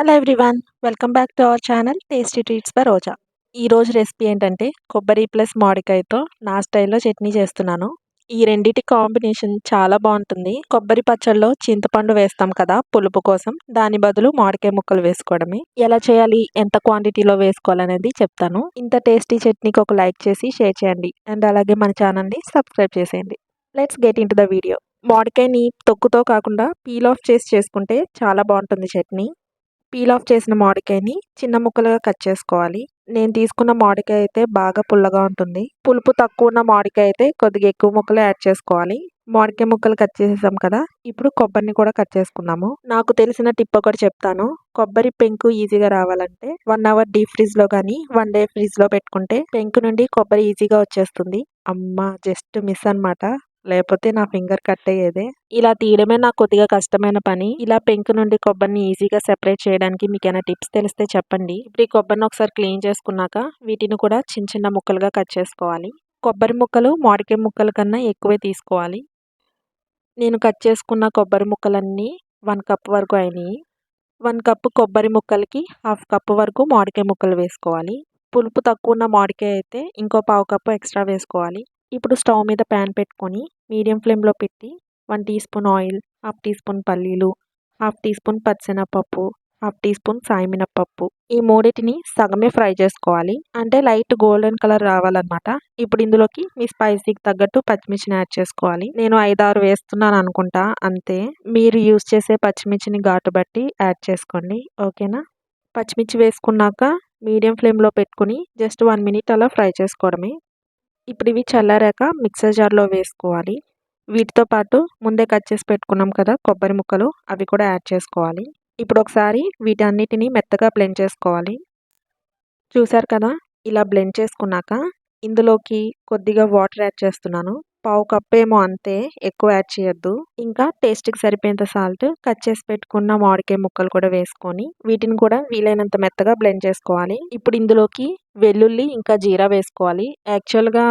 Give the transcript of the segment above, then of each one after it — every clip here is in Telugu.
Hello everyone welcome back to our channel tasty treats by Roja ఈరోజు రెసిపీ ఏంటంటే కొబ్బరి ప్లస్ మామిడికాయతో నా స్టైల్లో చట్నీ చేస్తున్నాను. ఈ రెండిటి కాంబినేషన్ చాలా బాగుంటుంది. కొబ్బరి పచ్చళ్ళలో చింతపండు వేస్తాం కదా పులుపు కోసం. దాని బదులు మామిడికాయ ముక్కలు వేసుకోవడమే. ఎలా చేయాలి ఎంత క్వాంటిటీలో వేసుకోవాలనేది చెప్తాను. ఇంత టేస్టీ చట్నీకి ఒక లైక్ చేసి షేర్ చేయండి. అండ్ అలాగే మన ఛానల్ని సబ్స్క్రైబ్ చేసేయండి. Let's get into the video మామిడికాయని తొక్కుతో కాకుండా పీల్ ఆఫ్ చేసి చేసుకుంటే చాలా బాగుంటుంది చట్నీ. పీల్ ఆఫ్ చేసిన మామిడికాయని చిన్న ముక్కలుగా కట్ చేసుకోవాలి. నేను తీసుకున్న మామిడికాయ అయితే బాగా పుల్లగా ఉంటుంది. పులుపు తక్కువ ఉన్న మామిడికాయ అయితే కొద్దిగా ఎక్కువ ముక్కలు యాడ్ చేసుకోవాలి. మామిడికాయ ముక్కలు కట్ చేసేసాం కదా ఇప్పుడు కొబ్బరిని కూడా కట్ చేసుకున్నాము నాకు తెలిసిన టిప్ ఒకటి చెప్తాను. కొబ్బరి పెంకు ఈజీగా రావాలంటే వన్ అవర్ డీప్ ఫ్రిడ్జ్లో కానీ వన్ డే ఫ్రిడ్జ్లో పెట్టుకుంటే పెంకు నుండి కొబ్బరి ఈజీగా వచ్చేస్తుంది. అమ్మ జస్ట్ మిస్ అనమాట లేకపోతే నా ఫింగర్ కట్ అయ్యేదే. ఇలా తీయడమే నాకు కొద్దిగా కష్టమైన పని. ఇలా పెంకు నుండి కొబ్బరిని ఈజీగా సెపరేట్ చేయడానికి మీకు ఏమైనా టిప్స్ తెలిస్తే చెప్పండి. ఇప్పుడు ఈ కొబ్బరిని ఒకసారి క్లీన్ చేసుకున్నాక వీటిని కూడా చిన్న చిన్న ముక్కలుగా కట్ చేసుకోవాలి. కొబ్బరి ముక్కలు మామిడికాయ ముక్కల కన్నా ఎక్కువే తీసుకోవాలి. నేను కట్ చేసుకున్న కొబ్బరి ముక్కలన్నీ వన్ కప్ వరకు అయినాయి. వన్ కప్ కొబ్బరి ముక్కలకి హాఫ్ కప్ వరకు మామిడికాయ ముక్కలు వేసుకోవాలి. పులుపు తక్కువ ఉన్న మామిడికాయ అయితే ఇంకో పావు కప్పు ఎక్స్ట్రా వేసుకోవాలి. ఇప్పుడు స్టవ్ మీద ప్యాన్ పెట్టుకొని మీడియం ఫ్లేమ్లో పెట్టి one teaspoon oil half teaspoon పల్లీలు హాఫ్ టీ స్పూన్ పచ్చిశనగపప్పు హాఫ్ టీ స్పూన్ సాయమినప్పప్పు ఈ మూడింటిని సగమే ఫ్రై చేసుకోవాలి. అంటే లైట్ గోల్డెన్ కలర్ రావాలన్నమాట. ఇప్పుడు ఇందులోకి మీ స్పైసీకి తగ్గట్టు పచ్చిమిర్చిని యాడ్ చేసుకోవాలి. నేను ఐదారు వేస్తున్నాను అనుకుంటా. అంతే. మీరు యూస్ చేసే పచ్చిమిర్చిని ఘాటు బట్టి యాడ్ చేసుకోండి. ఓకేనా? పచ్చిమిర్చి వేసుకున్నాక మీడియం ఫ్లేమ్లో పెట్టుకుని జస్ట్ వన్ మినిట్ అలా ఫ్రై చేసుకోవడమే. ఇప్పుడు ఇవి చల్లారాక మిక్సర్ జార్లో వేసుకోవాలి. వీటితో పాటు ముందే కట్ చేసి పెట్టుకున్నాం కదా కొబ్బరి ముక్కలు అవి కూడా యాడ్ చేసుకోవాలి. ఇప్పుడు ఒకసారి వీటన్నిటిని మెత్తగా బ్లెండ్ చేసుకోవాలి. చూసారు కదా? ఇలా బ్లెండ్ చేసుకున్నాక ఇందులోకి కొద్దిగా వాటర్ యాడ్ చేస్తున్నాను. పావు కప్ ఏమో అంతే ఎక్కువ యాడ్ చేయొద్దు. ఇంకా టేస్ట్కి సరిపోయేంత సాల్ట్ కట్ చేసి పెట్టుకున్న మామిడికాయ ముక్కలు కూడా వేసుకొని వీటిని కూడా వీలైనంత మెత్తగా బ్లెండ్ చేసుకోవాలి. ఇప్పుడు ఇందులోకి వెల్లుల్లి ఇంకా జీరా వేసుకోవాలి. యాక్చువల్గా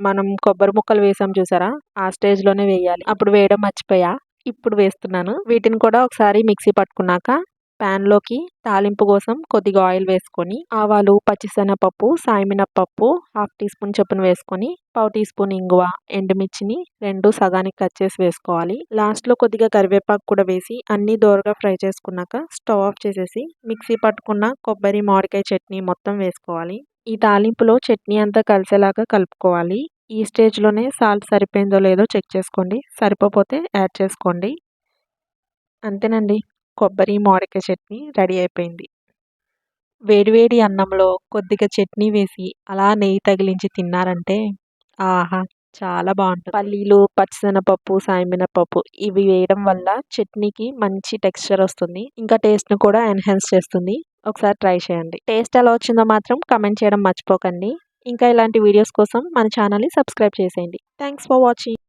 మనం కొబ్బరి ముక్కలు వేసాం చూసారా? ఆ స్టేజ్లోనే వేయాలి. అప్పుడు వేయడం మర్చిపోయా. ఇప్పుడు వేస్తున్నాను. వీటిని కూడా ఒకసారి మిక్సీ పట్టుకున్నాక ప్యాన్లోకి తాలింపు కోసం కొద్దిగా ఆయిల్ వేసుకొని ఆవాలు పచ్చిశనగపప్పు సాయమినపప్పు హాఫ్ టీ స్పూన్ చొప్పున వేసుకొని పావు టీ స్పూన్ ఇంగువ ఎండుమిర్చిని రెండు సగానికి కట్ చేసి వేసుకోవాలి. లాస్ట్లో కొద్దిగా కరివేపాకు కూడా వేసి అన్ని దోరగా ఫ్రై చేసుకున్నాక స్టవ్ ఆఫ్ చేసేసి మిక్సీ పట్టుకున్న కొబ్బరి మామిడికాయ చట్నీ మొత్తం వేసుకోవాలి. ఈ తాలింపులో చట్నీ అంతా కలిసేలాగా కలుపుకోవాలి. ఈ స్టేజ్లోనే సాల్ట్ సరిపోయిందో లేదో చెక్ చేసుకోండి. సరిపోతే యాడ్ చేసుకోండి. అంతేనండి. కొబ్బరి మామిడికాయ చట్నీ రెడీ అయిపోయింది. వేడివేడి అన్నంలో కొద్దిగా చట్నీ వేసి అలా నెయ్యి తగిలించి తిన్నారంటే ఆహా! చాలా బాగుంటుంది. పల్లీలు పచ్చిశనగపప్పు సాయమినపప్పు ఇవి వేయడం వల్ల చట్నీకి మంచి టెక్స్చర్ వస్తుంది. ఇంకా టేస్ట్ని కూడా ఎన్హాన్స్ చేస్తుంది. ఒకసారి ట్రై చేయండి. టేస్ట్ ఎలా వచ్చిందో మాత్రం కమెంట్ చేయడం మర్చిపోకండి. ఇంకా ఇలాంటి వీడియోస్ కోసం మన ఛానల్ని సబ్స్క్రైబ్ చేసేయండి. Thanks for watching.